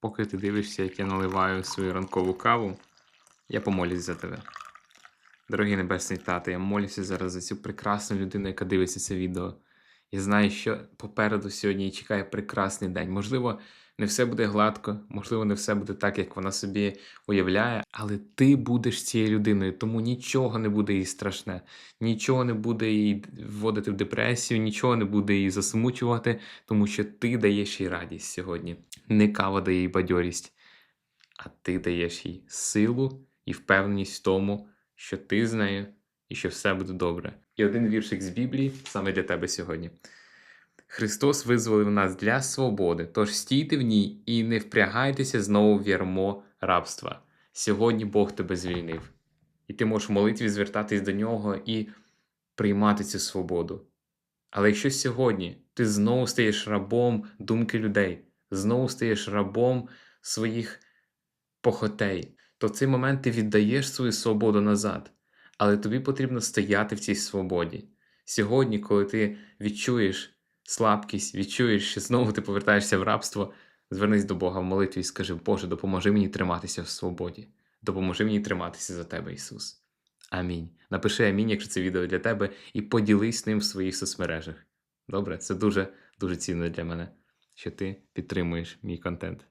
Поки ти дивишся, як я наливаю свою ранкову каву, я помолюсь за тебе. Дорогий Небесний Тато, я молюся зараз за цю прекрасну людину, яка дивиться це відео. Я знаю, що попереду сьогодні чекає прекрасний день. Можливо, не все буде гладко, можливо, не все буде так, як вона собі уявляє, але ти будеш цією людиною, тому нічого не буде їй страшне, нічого не буде її вводити в депресію, нічого не буде її засмучувати, тому що ти даєш їй радість сьогодні. Не кава дає їй бадьорість, а ти даєш їй силу і впевненість в тому, що ти з нею і що все буде добре. І один віршик з Біблії саме для тебе сьогодні. Христос визволив нас для свободи, тож стійте в ній і не впрягайтеся знову в ярмо рабства. Сьогодні Бог тебе звільнив. І ти можеш в молитві звертатись до нього і приймати цю свободу. Але якщо сьогодні ти знову стаєш рабом думки людей, знову стаєш рабом своїх похотей, то в цей момент ти віддаєш свою свободу назад. Але тобі потрібно стояти в цій свободі. Сьогодні, коли ти відчуєш слабкість, відчуєш, що знову ти повертаєшся в рабство, звернись до Бога в молитві і скажи: Боже, допоможи мені триматися в свободі. Допоможи мені триматися за тебе, Ісус. Амінь. Напиши амінь, якщо це відео для тебе, і поділись ним в своїх соцмережах. Добре, це дуже дуже цінно для мене, що ти підтримуєш мій контент.